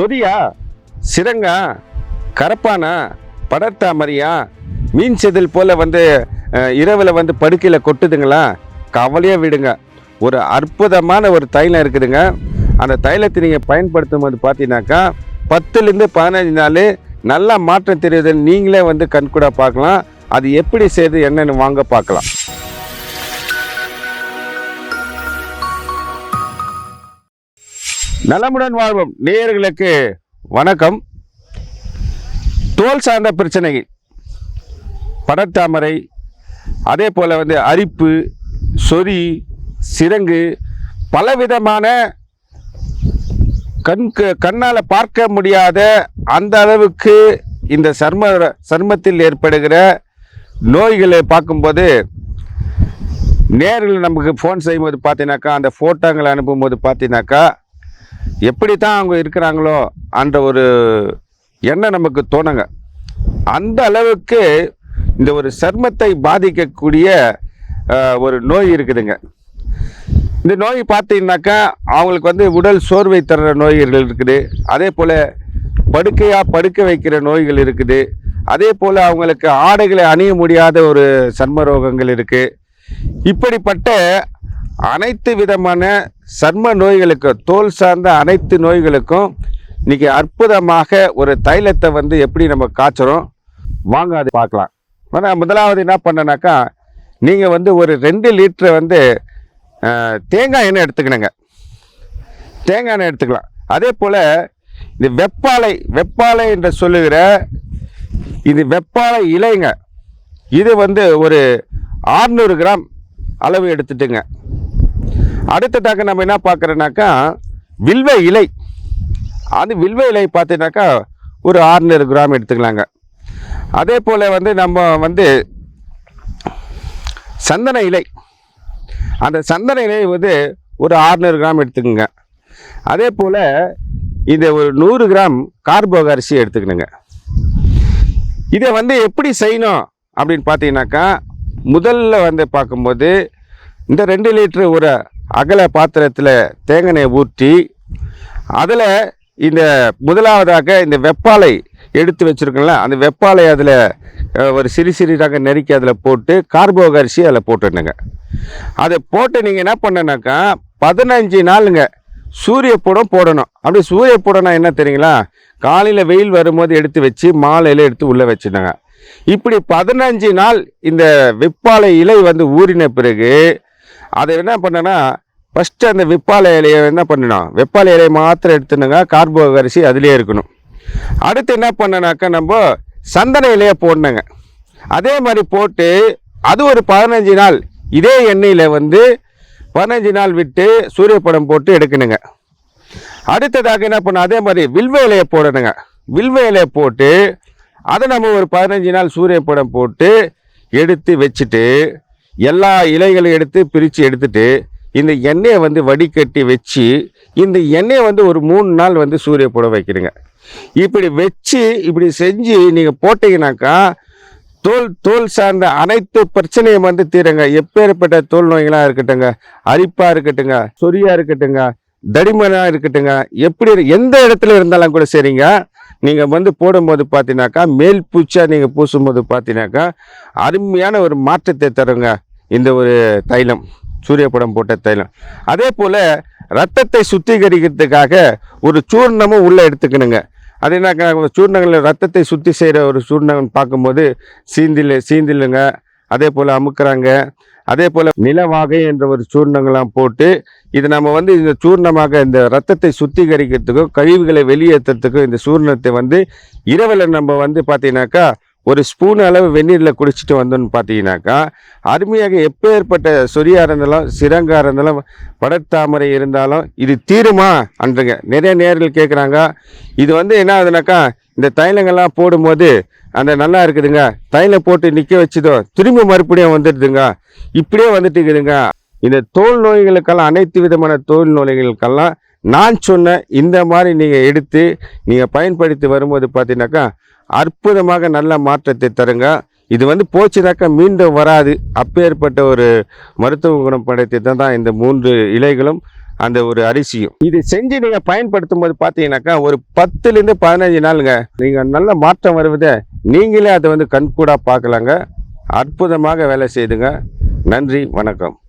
சொரியா சிரங்கா கரப்பானா படர்த்தாமரியா மீன் செதில் போல் வந்து இரவில் வந்து படுக்கையில் கொட்டுதுங்களா? கவலையே விடுங்க. ஒரு அற்புதமான ஒரு தைலம் இருக்குதுங்க. அந்த தைலத்தை நீங்கள் பயன்படுத்தும் போது பார்த்தீங்கன்னாக்கா பத்துலேருந்து பதினஞ்சு நாள் நல்லா மாற்றம் தெரியுது நீங்களே வந்து கண்கூட பார்க்கலாம். அது எப்படி செய்யுது என்னென்னு வாங்க பார்க்கலாம். நலமுடன் வாழ்வோம். நேயர்களுக்கு வணக்கம். தோல் சார்ந்த பிரச்சனைகள். படத்தாமரை அதே போல் வந்து அரிப்பு சொறி சிரங்கு பலவிதமான கண்கு கண்ணால் பார்க்க முடியாத அந்த அளவுக்கு இந்த சர்ம சர்மத்தில் ஏற்படுகிற நோய்களை பார்க்கும்போது நேரில் நமக்கு ஃபோன் செய்யும்போது பார்த்தீங்கன்னாக்கா அந்த ஃபோட்டோங்களை அனுப்பும்போது பார்த்தீங்கன்னாக்கா எப்படி தான் அவங்க இருக்கிறாங்களோ என்ற ஒரு எண்ணம் நமக்கு தோணுங்க. அந்த அளவுக்கு இந்த ஒரு சர்மத்தை பாதிக்கக்கூடிய ஒரு நோய் இருக்குதுங்க. இந்த நோய் பார்த்தீங்கன்னாக்கா அவங்களுக்கு வந்து உடல் சோர்வை தர்ற நோய்கள் இருக்குது. அதே போல் படுக்கையாக படுக்க வைக்கிற நோய்கள் இருக்குது. அதே போல் அவங்களுக்கு ஆடைகளை அணிய முடியாத ஒரு சர்ம ரோகங்கள் இருக்குது இப்படிப்பட்ட அனைத்து விதமான சர்ம நோய்களுக்கும் தோல் சார்ந்த அனைத்து நோய்களுக்கும் இன்னைக்கு அற்புதமாக ஒரு தைலத்தை வந்து எப்படி நம்ம காய்ச்சறோம் வாங்க அது பார்க்கலாம். ஆனால் முதலாவது என்ன பண்ணனாக்கா நீங்கள் வந்து ஒரு ரெண்டு லிட்டரை வந்து தேங்காய் எண்ணெய் எடுத்துக்கணுங்க. தேங்காய் எண்ணெய் எடுத்துக்கலாம். அதே போல் இந்த வெப்பாலை வெப்பாலை என்று சொல்லுகிற இது வெப்பாலை இலைங்க. இது வந்து ஒரு 600 கிராம் அளவு எடுத்துட்டுங்க. அடுத்ததாக நம்ம என்ன பார்க்குறோன்னாக்கா வில்வ இலை. அது வில்வ இலை பார்த்தீங்கன்னாக்கா ஒரு 600 கிராம் எடுத்துக்கலாங்க. அதே போல் வந்து நம்ம வந்து சந்தன இலை. அந்த சந்தன இலை வந்து ஒரு 600 கிராம் எடுத்துக்கோங்க. அதே போல் இது ஒரு நூறு கிராம் கார்போக அரிசி எடுத்துக்கணுங்க. இதை வந்து எப்படி செய்யணும் அப்படின்னு பார்த்தீங்கன்னாக்கா முதல்ல வந்து பார்க்கும்போது இந்த ரெண்டு லிட்டரு ஒரு அகல பாத்திரத்தில் தேங்காய் ஊற்றி அதில் இந்த முதலாவதாக இந்த வெப்பாலை எடுத்து வச்சுருக்கோம்ல அந்த வெப்பாலை அதில் ஒரு சிறு சிறிதாக நெருக்கி அதில் போட்டு கார்போக அரிசி அதில் போட்டுடணுங்க. அதை போட்டு நீங்கள் என்ன பண்ணனாக்கா பதினஞ்சு நாளுங்க சூரிய படம் போடணும். அப்படி சூரிய படம்னா என்ன தெரியுங்களா? காலையில் வெயில் வரும்போது எடுத்து வச்சு மாலையில் எடுத்து உள்ளே வச்சுட்டாங்க இப்படி பதினஞ்சு நாள் இந்த வெப்பாலை இலை வந்து ஊறின பிறகு அதை என்ன பண்ணனா ஃபஸ்ட்டு அந்த வெப்பாலை இலையை என்ன பண்ணணும் வெப்பாலை இலையை மாத்திரம் எடுத்துனுங்க கார்போ அரிசி அதிலே இருக்கணும். அடுத்து என்ன பண்ணனாக்கா நம்ம சந்தன இலையை போடணுங்க. அதே மாதிரி போட்டு அது ஒரு பதினஞ்சு நாள் இதே எண்ணெயில் வந்து பதினஞ்சு நாள் விட்டு சூரிய படம் போட்டு எடுக்கணுங்க. அடுத்ததாக என்ன பண்ண அதே மாதிரி வில்வ இலையை போடணுங்க. வில்வ இலையை போட்டு அதை நம்ம ஒரு பதினஞ்சு நாள் சூரிய படம் போட்டு எடுத்து வச்சுட்டு எல்லா இலைகளையும் எடுத்து பிரித்து எடுத்துட்டு இந்த எண்ணெயை வந்து வடிகட்டி வச்சு இந்த எண்ணெயை வந்து ஒரு மூணு நாள் வந்து சூரிய படம் வைக்கிறீங்க. இப்படி வச்சு இப்படி செஞ்சு நீங்கள் போட்டிங்கனாக்கா தோல் தோல் சார்ந்த அனைத்து பிரச்சனையும் வந்து தீருங்க. எப்பேற்பட்ட தோல் நோய்களாக இருக்கட்டுங்க அரிப்பாக இருக்கட்டுங்க சொரியாக இருக்கட்டுங்க தடிமனாக இருக்கட்டுங்க எப்படி எந்த இடத்துல இருந்தாலும் கூட சரிங்க. நீங்கள் வந்து போடும்போது பார்த்தீங்கன்னாக்கா மேல் பூச்சியாக நீங்கள் பூசும்போது பார்த்தீங்கன்னாக்கா அருமையான ஒரு மாற்றத்தை தருங்க. இந்த ஒரு தைலம் சூரியப்படம் போட்ட தைலம். அதே போல் ரத்தத்தை சுத்திகரிக்கிறதுக்காக ஒரு சூர்ணமும் உள்ளே எடுத்துக்கணுங்க. அது என்ன சூர்ணங்களில் ரத்தத்தை சுத்தி செய்கிற ஒரு சூர்ணம் பார்க்கும்போது சீந்தில் சீந்திலுங்க அதே போல் அமுக்குறாங்க. அதே போல் நிலவாகை என்ற ஒரு சூர்ணங்கள்லாம் போட்டு இது நம்ம வந்து இந்த சூர்ணமாக இந்த ரத்தத்தை சுத்திகரிக்கிறதுக்கும் கழிவுகளை வெளியேற்றுறதுக்கும் இந்த சூர்ணத்தை வந்து இரவில் நம்ம வந்து பார்த்தீங்கன்னாக்கா ஒரு ஸ்பூன் அளவு வெந்நீரில் குடிச்சிட்டு வந்தோம்னு பார்த்தீங்கன்னாக்கா அருமையாக எப்பேற்பட்ட சொரியாக இருந்தாலும் சிரங்கா இருந்தாலும் படத்தாமரை இருந்தாலும் இது தீருமா? அன்றுங்க. நிறைய நேர்கள் கேட்குறாங்க இது வந்து என்ன ஆகுதுனாக்கா இந்த தைலங்கள்லாம் போடும்போது அந்த நல்லா இருக்குதுங்க. தைலம் போட்டு நிற்க வச்சதோ திரும்பி மறுபடியும் வந்துடுதுங்க. இப்படியே வந்துட்டு இருக்குதுங்க இந்த தோல் நோய்களுக்கெல்லாம் அனைத்து விதமான தோல் நோய்களுக்கெல்லாம் நான் சொன்ன இந்த மாதிரி நீங்கள் எடுத்து நீங்கள் பயன்படுத்தி வரும்போது பார்த்தீங்கன்னாக்கா அற்புதமாக நல்ல மாற்றத்தை தருங்க. இது வந்து போச்சுனாக்கா மீண்டும் வராது. அப்பேற்பட்ட ஒரு மருத்துவ குணம் படைத்து தான் இந்த மூன்று இலைகளும் அந்த ஒரு அரிசியும். இது செஞ்சு நீங்கள் பயன்படுத்தும் போது பார்த்தீங்கன்னாக்கா ஒரு பத்துலேருந்து பதினஞ்சு நாளுங்க. நீங்கள் நல்ல மாற்றம் வருவதை நீங்களே அதை வந்து கண்கூடாக பார்க்கலாங்க. அற்புதமாக வேலை செய்துங்க. நன்றி வணக்கம்.